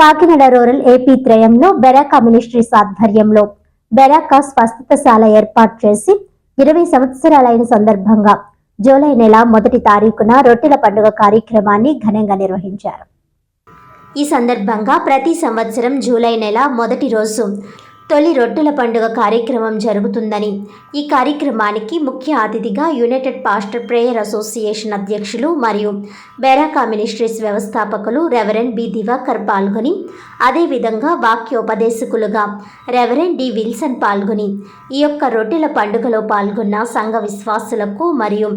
Kakinada rural AP త్రయంలో Beracah ministries ఆధ్వర్యంలో Beracah స్వస్థతశాల ఏర్పాటు చేసి ఇరవై సంవత్సరాలైన సందర్భంగా జూలై నెల మొదటి తారీఖున రొట్టెల పండుగ కార్యక్రమాన్ని ఘనంగా నిర్వహించారు. ఈ సందర్భంగా ప్రతి సంవత్సరం జూలై నెల మొదటి రోజు తొలి రొట్టెల పండుగ కార్యక్రమం జరుగుతుందని. ఈ కార్యక్రమానికి ముఖ్య అతిథిగా యునైటెడ్ పాస్టర్ ప్రేయర్ అసోసియేషన్ అధ్యక్షులు మరియు బెరాకా మినిస్ట్రీస్ వ్యవస్థాపకులు రెవరెండ్ బి దివాకర్ పాల్గొని అదేవిధంగా వాక్యోపదేశకులుగా రెవరెండ్ డి విల్సన్ పాల్గొని ఈ యొక్క రొట్టెల పండుగలో పాల్గొన్న సంఘ విశ్వాసులకు మరియు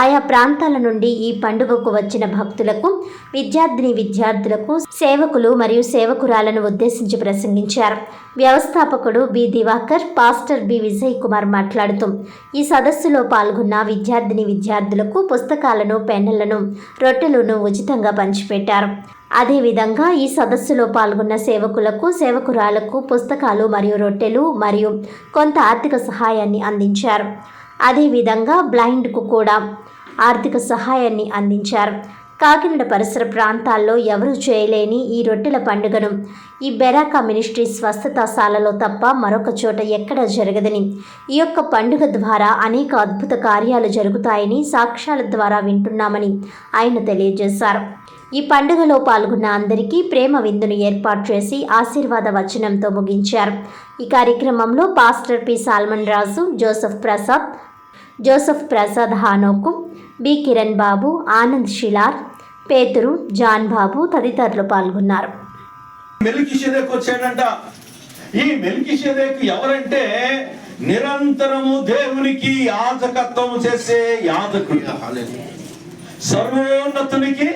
ఆయా ప్రాంతాల నుండి ఈ పండుగకు వచ్చిన భక్తులకు విద్యార్థిని విద్యార్థులకు సేవకులు మరియు సేవకురాలను ఉద్దేశించి ప్రసంగించారు. వ్యవస్థాపక అధ్యాపకుడు B Divakar pastor B Vijay Kumar మాట్లాడుతూ ఈ సదస్సులో పాల్గొన్న విద్యార్థిని విద్యార్థులకు పుస్తకాలను పెన్నులను రొట్టెలను ఉచితంగా పంచిపెట్టారు. అదేవిధంగా ఈ సదస్సులో పాల్గొన్న సేవకులకు సేవకురాలకు పుస్తకాలు మరియు రొట్టెలు మరియు కొంత ఆర్థిక సహాయాన్ని అందించారు. అదేవిధంగా బ్లైండ్కు కూడా ఆర్థిక సహాయాన్ని అందించారు. కాకినాడ పరిసర ప్రాంతాల్లో ఎవరూ చేయలేని ఈ రొట్టెల పండుగను. ఈ బెరాకా మినిస్ట్రీ స్వస్థతశాలలో తప్ప మరొక చోట ఎక్కడ జరగదని ఈ యొక్క పండుగ ద్వారా అనేక అద్భుత కార్యాలు జరుగుతాయని సాక్ష్యాల ద్వారా వింటున్నామని ఆయన తెలియజేశారు. ఈ పండుగలో పాల్గొన్న అందరికీ ప్రేమ విందును ఏర్పాటు చేసి ఆశీర్వాద వచనంతో ముగించారు. ఈ కార్యక్రమంలో pastor P. Solomon Raju Joseph Prasad Joseph Prasad Hanoku B. Kiran Babu Anand షిలార్ Peturu John బాబు తదితరులు పాల్గొన్నారు. మెల్కిషెదెక్ వచ్చాడంట ఈ మెల్కిషెదెక్ ఎవరంటే నిరంతరము దేవునికి యాజకత్వం చేసే యాజకుడు. సర్వోన్నతునికి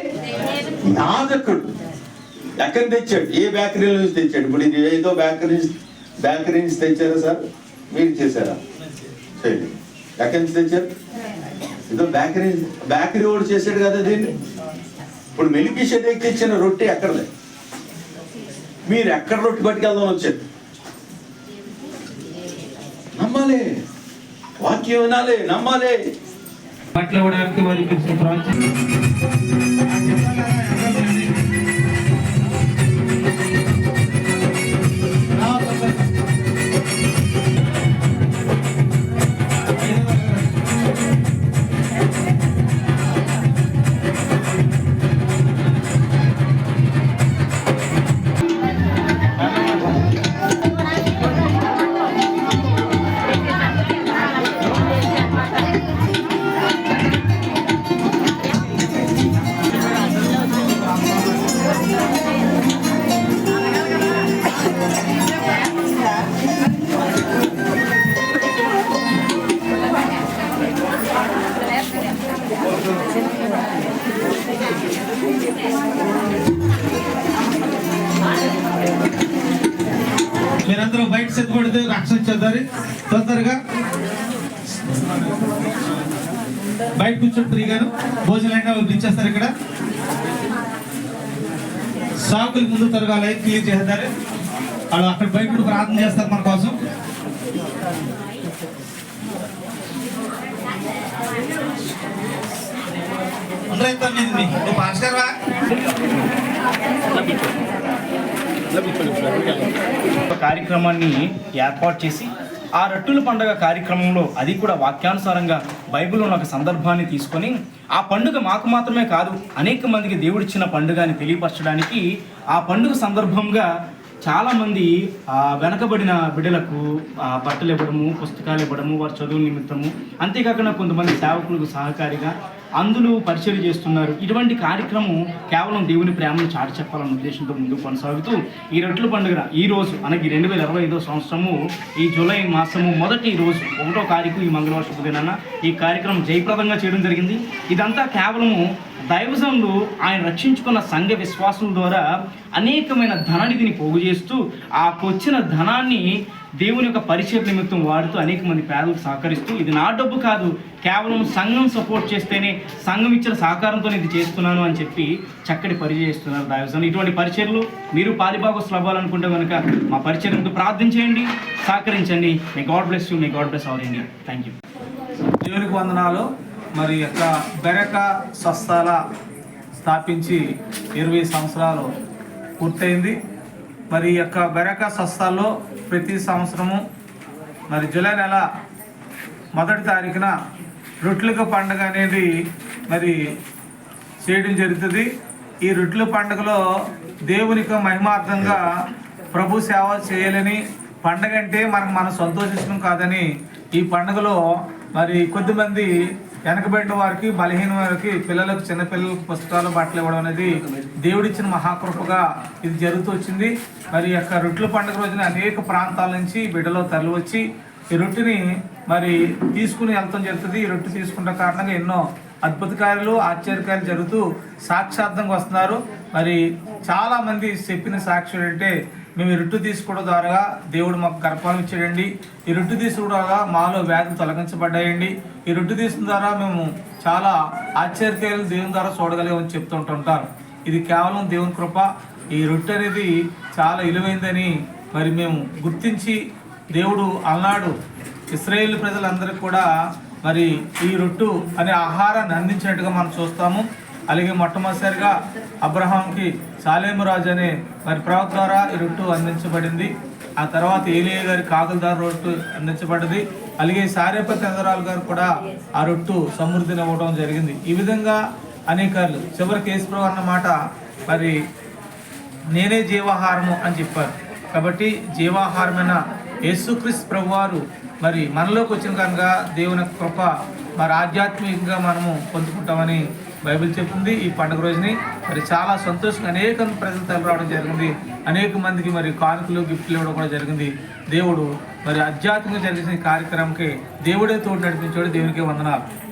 యాజకుడు. ఎక్కడ తెచ్చాడు? ఏ బేకరీ నుంచి తెచ్చాడు? ఇప్పుడు ఇది ఏదో బేకరీ బేకరీ నుంచి తెచ్చారా సార్? మీరు చేశారా? చేయండి. ఎక్కడి నుంచి తెచ్చారు? ఏదో బేకరీ బేకరీ వాడు చేశాడు కదా దీన్ని? ఇప్పుడు మెలికి షెడ్కి తెచ్చిన రొట్టె ఎక్కడలే మీరు ఎక్కడ రొట్టె పట్టుకెళ్దాం వచ్చారు? నమ్మాలి. వాక్యం వినాలి నమ్మాలి. మాట్లాడడానికి వారికి సిద్ధపడితే రక్షణ ఇచ్చేద్దారు తొందరగా. బయట కూర్చొని ఫ్రీగాను భోజనం వాళ్ళు ఇచ్చేస్తారు ఇక్కడ. సాకులు ముందు త్వరగా లైట్ క్లియర్ చేస్తారు వాళ్ళు అక్కడ బయట కూడా ప్రార్థన చేస్తారు మన కోసం. అందరూ అయితే మీ. పాస్టర్వా కార్యక్రమాన్ని ఏర్పాటు చేసి ఆ రట్టుల పండుగ కార్యక్రమంలో అది కూడా వాక్యానుసారంగా బైబిల్లో ఒక సందర్భాన్ని తీసుకొని ఆ పండుగ మాకు మాత్రమే కాదు అనేక మందికి దేవుడిచ్చిన పండుగ అని తెలియపరచడానికి ఆ పండుగ సందర్భంగా చాలామంది వెనకబడిన బిడ్డలకు బట్టలు ఇవ్వడము పుస్తకాలు ఇవ్వడము వారి చదువు నిమిత్తము అంతేకాకుండా కొంతమంది సేవకులకు సహకారిగా అందులో పరిచయం చేస్తున్నారు. ఇటువంటి కార్యక్రమం కేవలం దేవుని ప్రేమను చాటి చెప్పాలన్న ఉద్దేశంతో ముందుకు కొనసాగుతూ ఈ రొట్టెల పండుగ ఈ రోజు అనగా రెండు వేల ఇరవై ఐదో సంవత్సరము ఈ జూలై మాసము మొదటి రోజు ఒకటో తారీఖు ఈ మంగళవారం శుభదినాన ఈ కార్యక్రమం జయప్రదంగా చేయడం జరిగింది. ఇదంతా కేవలము దైవజనులు ఆయన రక్షించుకున్న సంఘ విశ్వాసం ద్వారా అనేకమైన ధనానిధిని పోగు చేస్తూ ఆ వచ్చిన ధనాన్ని దేవుని యొక్క పరిచయ నిమిత్తం వాడుతూ అనేక మంది పేదలకు సహకరిస్తూ ఇది నా డబ్బు కాదు కేవలం సంఘం సపోర్ట్ చేస్తేనే సంఘం ఇచ్చిన సహకారంతో ఇది చేస్తున్నాను అని చెప్పి చక్కటి పరిచయం చేస్తున్నారు దైవజనులు ఇటువంటి పరిచయలు మీరు పాలిభాగస్తులు అవ్వాలనుకుంటే కనుక మా పరిచయంతో ప్రార్థించేయండి సహకరించండి. May God bless you may God bless our India thank you దేవునికి వందనాలు. మరి యొక్క బెరక స్వస్థల స్థాపించి ఇరవై సంవత్సరాలు పూర్తయింది. మరి ఈ యొక్క బెరక సస్తాల్లో ప్రతి సంవత్సరము మరి జూలై నెల మొదటి తారీఖున రొట్లుక పండుగ అనేది మరి చేయడం జరుగుతుంది. ఈ రొట్టెల పండుగలో దేవునికి మహిమార్థంగా ప్రభు సేవ చేయాలని పండగ అంటే మనకు మనం సంతోషించడం కాదని ఈ పండుగలో మరి కొద్దిమంది వెనకబడిన వారికి బలహీన వారికి పిల్లలకు చిన్నపిల్లలకు పుస్తకాలు బట్టలు ఇవ్వడం అనేది దేవుడిచ్చిన మహాకృపగా ఇది జరుగుతూ వచ్చింది. మరి యొక్క రొట్టెల పండుగ రోజున అనేక ప్రాంతాల నుంచి బిడ్డలో తరలి వచ్చి ఈ రొట్టెని మరి తీసుకుని వెళ్తాం జరుగుతుంది. ఈ రొట్టె తీసుకున్న కారణంగా ఎన్నో అద్భుత కార్యాలు ఆశ్చర్యకార్యాలు జరుగుతూ సాక్షార్థంగా వస్తున్నారు. మరి చాలా మంది చెప్పిన సాక్షులు అంటే మేము ఈ తీసుకోవడం ద్వారా దేవుడు మాకు గర్భాలు ఇచ్చాడండి. ఈ రొట్టు తీసుకోవడం ద్వారా మాలో వ్యాధులు తొలగించబడ్డాయండి. ఈ రొట్టు తీసుకున్న ద్వారా మేము చాలా ఆశ్చర్యకార్యాలు దేవుని ద్వారా చూడగలిగామని చెప్తుంటుంటారు ఇది కేవలం దేవుని కృప. ఈ రొట్టె అనేది చాలా విలువైందని మరి మేము గుర్తించి దేవుడు అన్నాడు ఇస్రాయేల్ ప్రజలందరికీ కూడా మరి ఈ రొట్టు అనే ఆహారాన్ని అందించినట్టుగా మనం చూస్తాము. అలాగే మొట్టమొదటిసారిగా అబ్రహాంకి సాలేము రాజు అనే మరి ప్రవక్త ద్వారా ఈ రొట్టు అందించబడింది. ఆ తర్వాత ఏలియ గారి కాకులదారు రొట్టు అందించబడింది. అలాగే సారేపతి చంద్రరాలు గారు కూడా ఆ రొట్టు సమృద్ధిని ఇవ్వడం జరిగింది. ఈ విధంగా అనేకాలు చివరికి యేసుప్రభు అన్న మాట మరి నేనే జీవాహారము అని చెప్పారు. కాబట్టి జీవాహారమైన యేసుక్రీస్తు ప్రభువారు మరి మనలోకి వచ్చిన కనుక దేవుని కృప మరి ఆధ్యాత్మికంగా మనము పొందుకుంటామని బైబిల్ చెప్తుంది ఈ పండుగ రోజుని. మరి చాలా సంతోషంగా అనేక ప్రజలు తరలి రావడం జరిగింది. అనేక మందికి మరి కానుకలు గిఫ్ట్లు ఇవ్వడం కూడా జరిగింది. దేవుడు మరి ఆధ్యాత్మికంగా జరిగిన కార్యక్రమంకి దేవుడే తోడు నడిపించాడు. దేవునికే వందనాలు.